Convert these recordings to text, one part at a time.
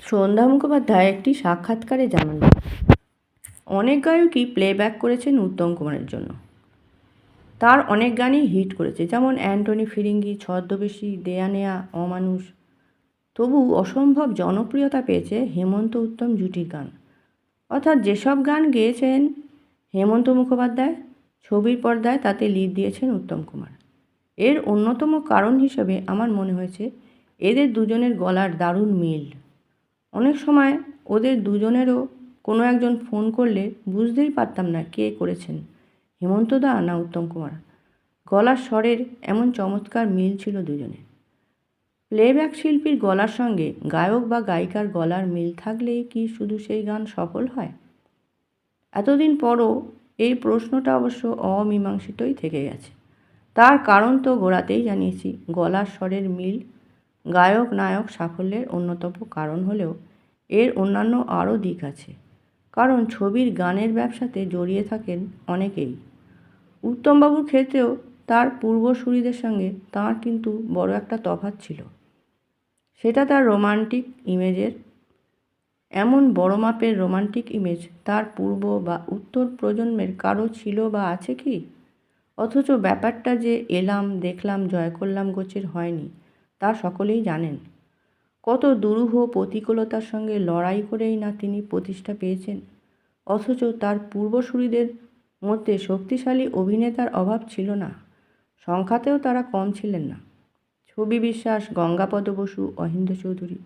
সন্ধ্যা মুখোপাধ্যায় একটি সাক্ষাৎকারে জানান, অনেক গায়কই প্লেব্যাক করেছেন উত্তম কুমারের জন্য। তার অনেক গানই হিট করেছে, যেমন অ্যান্টনি ফিরিঙ্গি, ছদ্মবেশী, দেয়া নেয়া, অমানুষ। তবু অসম্ভব জনপ্রিয়তা পেয়েছে হেমন্ত উত্তম জুটির গান। অর্থাৎ যেসব গান গেয়েছেন হেমন্ত মুখোপাধ্যায়, ছবির পর্দায় তাতে লিড দিয়েছেন উত্তম কুমার। এর অন্যতম কারণ হিসেবে আমার মনে হয়েছে এদের দুজনের গলার দারুণ মিল। অনেক সময় ওদের দুজনেরও কোনো একজন ফোন করলে বুঝতেই পারতাম না কে করেছেন। হেমন্তদা না উত্তম কুমার? গলার স্বরের এমন চমৎকার মিল ছিল দুজনে প্লেব্যাক শিল্পীর গলার সঙ্গে গায়ক বা গায়িকার গলার মিল থাকলেই কি শুধু সেই গান সফল হয়? এতদিন পরও এই প্রশ্নটা অবশ্য অমীমাংসিতই থেকে গেছে। তার কারণ তো গোড়াতেই জানিয়েছি, গলার স্বরের মিল গায়ক নায়ক সাফল্যের অন্যতম কারণ হলেও এর অন্যান্য আরও দিক আছে। কারণ ছবির গানের ব্যবসাতে জড়িয়ে থাকেন অনেকেই। উত্তমবাবুর ক্ষেত্রেও তার পূর্বসূরিদের সঙ্গে তাঁর কিন্তু বড় একটা তফাৎ ছিল। সেটা তার রোমান্টিক ইমেজের, এমন বড় মাপের রোমান্টিক ইমেজ তার পূর্ব বা উত্তর প্রজন্মের কারও ছিল বা আছে কি? অথচ ব্যাপারটা যে এলাম, দেখলাম, জয় করলাম গোছের হয়নি। তা সকলেই জানেন। কত দুরূহ প্রতিকূলতার সঙ্গে লড়াই করেই না তিনি প্রতিষ্ঠা পেয়েছেন। অথচ তার পূর্বসূরিদের মধ্যে শক্তিশালী অভিনেতার অভাব ছিল না, সংখ্যাতেও তারা কম ছিলেন না। ছবি বিশ্বাস গঙ্গাপদ বসু অহিন্দ চৌধুরী,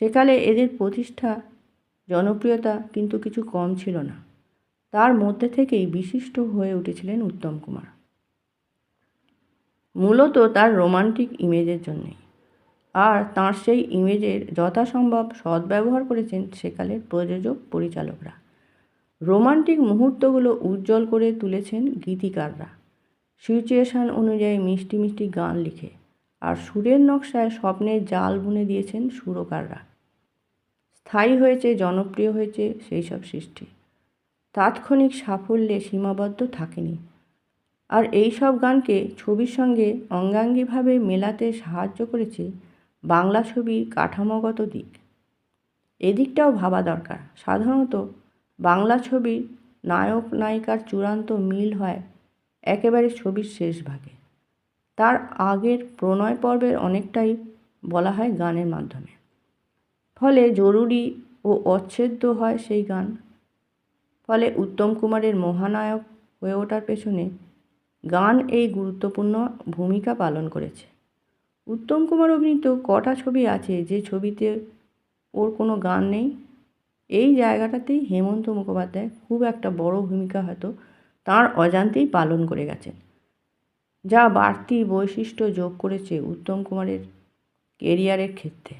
সেকালে এদের প্রতিষ্ঠা, জনপ্রিয়তা কিন্তু কিছু কম ছিল না। তার মধ্যে থেকেই বিশিষ্ট হয়ে উঠেছিলেন উত্তম কুমার। মূলত তার রোমান্টিক ইমেজের জন্যেই আর তাঁর সেই ইমেজের যথাসম্ভব সদ্ব্যবহার করেছেন সেকালের প্রযোজক পরিচালকরা। রোমান্টিক মুহূর্তগুলো উজ্জ্বল করে তুলেছেন গীতিকাররা। সিচুয়েশান অনুযায়ী মিষ্টি মিষ্টি গান লিখে আর সুরের নকশায় স্বপ্নের জাল বুনে দিয়েছেন সুরকাররা। স্থায়ী হয়েছে, জনপ্রিয় হয়েছে সেই সব সৃষ্টি। তাৎক্ষণিক সাফল্যে সীমাবদ্ধ থাকেনি আর এই সব গানকে ছবির সঙ্গে অঙ্গাঙ্গিভাবে মেলাতে সাহায্য করেছে বাংলা ছবির কাঠামোগত দিক। এদিকটাও ভাবা দরকার। সাধারণত বাংলা ছবির নায়ক নায়িকার চূড়ান্ত মিল হয় একেবারে ছবির শেষ ভাগে। তার আগের প্রণয় পর্বের অনেকটাই বলা হয় গানের মাধ্যমে। ফলে জরুরি ও অচ্ছেদ্য হয় সেই গান। ফলে উত্তম কুমারের মহানায়ক হয়ে ওঠার পেছনে গান এই গুরুত্বপূর্ণ ভূমিকা পালন করেছে। উত্তম কুমার অভিনীত কটা ছবি আছে যে ছবিতে ওর কোনো গান নেই? এই জায়গাটাতেই হেমন্ত মুখোপাধ্যায় খুব একটা বড় ভূমিকা হয়তো তাঁর অজান্তেই পালন করে গেছেন। যা বাড়তি বৈশিষ্ট্য যোগ করেছে উত্তম কুমারের কেরিয়ারের ক্ষেত্রে।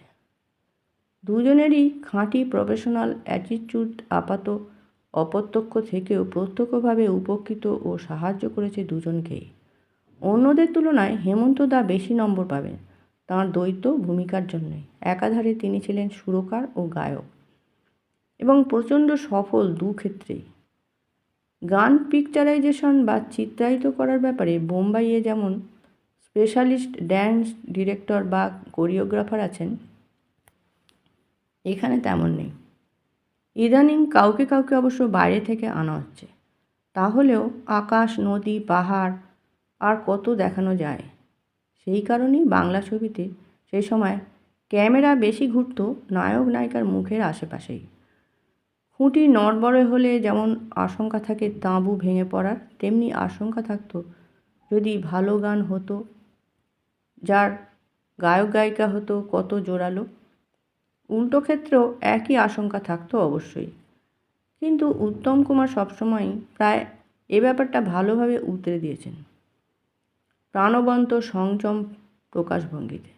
দুজনেরই খাঁটি প্রফেশনাল অ্যাটিটিউড আপাত অপ্রত্যক্ষ থেকেও প্রত্যক্ষভাবে উপকৃত ও সাহায্য করেছে দুজনকেই অন্যদের তুলনায় হেমন্ত দা বেশি নম্বর পাবেন। তাঁর দ্বৈত ভূমিকার জন্যই একাধারে তিনি ছিলেন সুরকার ও গায়ক এবং প্রচণ্ড সফল দু ক্ষেত্রেই গান পিকচারাইজেশন বা চিত্রায়িত করার ব্যাপারে বোম্বাইয়ে যেমন স্পেশালিস্ট ড্যান্স ডিরেক্টর বা কোরিওগ্রাফার আছেন, এখানে তেমন নেই। ইদানিং কাউকে কাউকে অবশ্য বাইরে থেকে আনা হচ্ছে। তাহলেও আকাশ, নদী, পাহাড় আর কত দেখানো যায়? সেই কারণেই বাংলা ছবিতে সেই সময় ক্যামেরা বেশি ঘুরত নায়ক নায়িকার মুখের আশেপাশেই। খুঁটি নড়বড়ে হলে যেমন আশঙ্কা থাকে তাঁবু ভেঙে পড়ার, তেমনি আশঙ্কা থাকত যদি ভালো গান হতো, যার গায়ক গায়িকা হতো কত জোরালো। উল্টো ক্ষেত্রেও একই আশঙ্কা থাকতো অবশ্যই। কিন্তু উত্তম কুমার সবসময়ই প্রায় এ ব্যাপারটা ভালোভাবে উতরে দিয়েছেন। প্রাণবন্ত সংযম প্রকাশভঙ্গিতে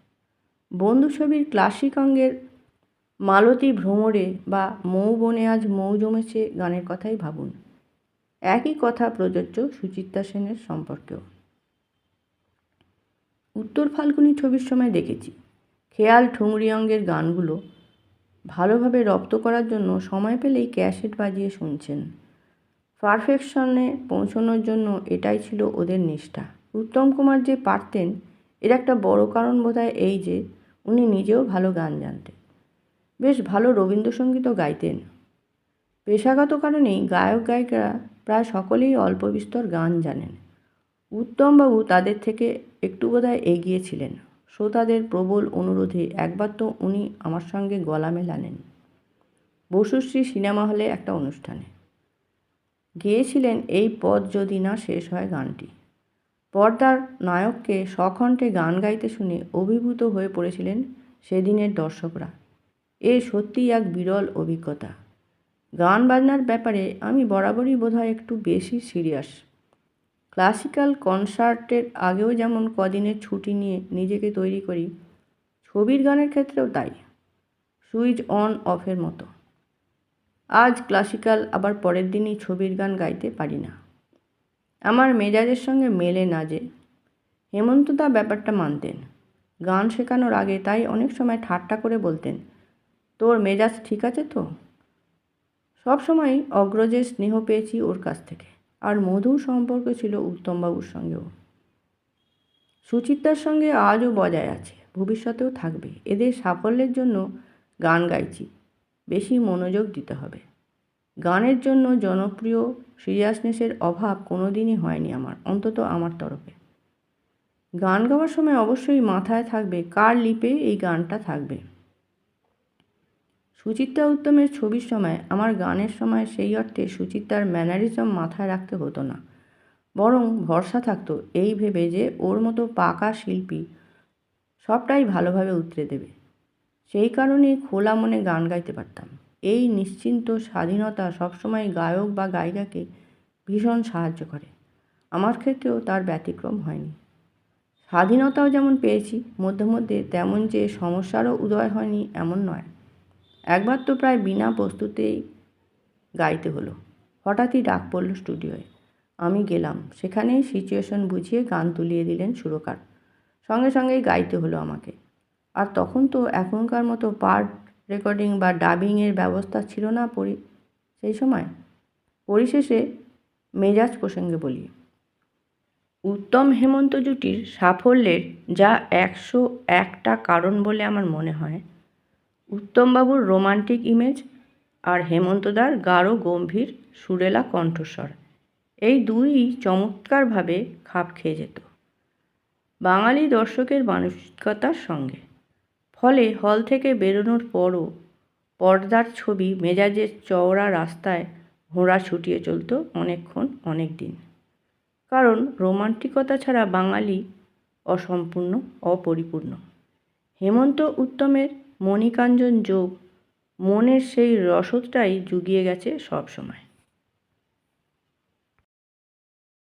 বন্ধু ছবির ক্লাসিক অঙ্গের মালতী ভ্রমরে বা মৌ বনে আজ মৌ জমেছে গানের কথাই ভাবুন। একই কথা প্রযোজ্য সুচিত্রা সেনের সম্পর্কেও। উত্তর ফাল্গুনি ছবির সময় দেখেছি। খেয়াল ঠুংরি অঙ্গের গানগুলো ভালোভাবে রপ্ত করার জন্য সময় পেলেই ক্যাসেট বাজিয়ে শুনছেন। পারফেকশনে পৌঁছানোর জন্য এটাই ছিল ওদের নিষ্ঠা। উত্তম কুমার যে পারতেন, এর একটা বড় কারণ বোধহয় এই যে, উনি নিজেও ভালো গান জানতেন। বেশ ভালো রবীন্দ্রসঙ্গীতও গাইতেন। পেশাগত কারণেই গায়ক গায়িকারা প্রায় সকলেই অল্প বিস্তর গান জানেন। উত্তমবাবু তাদের থেকে একটু বোধহয় এগিয়ে ছিলেন। শ্রোতাদের প্রবল অনুরোধে একবার তো উনি আমার সঙ্গে গলা মেলালেন বসুশ্রী সিনেমা হলে একটা অনুষ্ঠানে। গেয়েছিলেন এই পদ যদি না শেষ হয় গানটি। পর্দার নায়ককে সখণ্ঠে গান গাইতে শুনে অভিভূত হয়ে পড়েছিলেন সেদিনের দর্শকরা। এ সত্যিই এক বিরল অভিজ্ঞতা। গান বাজনার ব্যাপারে আমি বরাবরই বোধহয় একটু বেশি সিরিয়াস। ক্লাসিক্যাল কনসার্টের আগেও যেমন কদিনের ছুটি নিয়ে নিজেকে তৈরি করি, ছবির গানের ক্ষেত্রেও তাই। সুইচ অন, অফের মতো। আজ ক্লাসিক্যাল, আবার পরের দিনই ছবির গান গাইতে পারি না। আমার মেজাজের সঙ্গে মেলে না যে হেমন্তদা ব্যাপারটা মানতেন। গান শেখানোর আগে তাই অনেক সময় ঠাট্টা করে বলতেন, তোর মেজাজ ঠিক আছে তো? সব সময় অগ্রজের স্নেহ পেয়েছি ওর কাছ থেকে। আর মধুর সম্পর্ক ছিল উত্তমবাবুর সঙ্গেও। সুচিত্রার সঙ্গে আজও বজায় আছে, ভবিষ্যতেও থাকবে। এদের সাফল্যের জন্য গান গাইছি, বেশি মনোযোগ দিতে হবে। গানের জন্য জনপ্রিয় সিরিয়াসনেসের অভাব কোনো দিনই হয়নি আমার, অন্তত আমার তরফে। গান গাওয়ার সময় অবশ্যই মাথায় থাকবে কার লিপে এই গানটা থাকবে। সুচিত্রা উত্তমের ছবির সময়, আমার গানের সময় সেই অর্থে সুচিত্রার ম্যানারিজম মাথায় রাখতে হতো না। বরং ভরসা থাকতো এই ভেবে যে ওর মতো পাকা শিল্পী সবটাই ভালোভাবে উতরে দেবে। সেই কারণেই খোলা মনে গান গাইতে পারতাম। এই নিশ্চিন্ত স্বাধীনতা সবসময় গায়ক বা গায়িকাকে ভীষণ সাহায্য করে। আমার ক্ষেত্রেও তার ব্যতিক্রম হয়নি। স্বাধীনতাও যেমন পেয়েছি, মধ্যে মধ্যে তেমন যে সমস্যারও উদয় হয়নি এমন নয়। একবার তো প্রায় বিনা প্রস্তুতেই গাইতে হলো। হঠাৎই ডাক পড়ল স্টুডিওয়ে। আমি গেলাম। সেখানেই সিচুয়েশন বুঝিয়ে গান তুলিয়ে দিলেন সুরকার। সঙ্গে সঙ্গেই গাইতে হলো আমাকে। আর তখন তো এখনকার মতো পার্ট রেকর্ডিং বা ডাবিংয়ের ব্যবস্থা ছিল না পরি, সেই সময়? পরিশেষে মেজাজ প্রসঙ্গে বলি। উত্তম হেমন্ত জুটির সাফল্যের যা একশো একটা কারণ বলে আমার মনে হয় উত্তমবাবুর রোমান্টিক ইমেজ আর হেমন্তদার গাঢ়, গম্ভীর, সুরেলা কণ্ঠস্বর। এই দুই চমৎকারভাবে খাপ খেয়ে যেত। বাঙালি দর্শকের মানসিকতার সঙ্গে। ফলে হল থেকে বেরোনোর পরও পর্দার ছবি মেজাজের চওড়া রাস্তায় ঘোড়া ছুটিয়ে চলতো অনেকক্ষণ অনেক দিন কারণ রোমান্টিকতা ছাড়া বাঙালি অসম্পূর্ণ, অপরিপূর্ণ। হেমন্ত উত্তমের মণিকাঞ্জন যোগ মনের সেই রসদটাই জুগিয়ে গেছে সব সময়।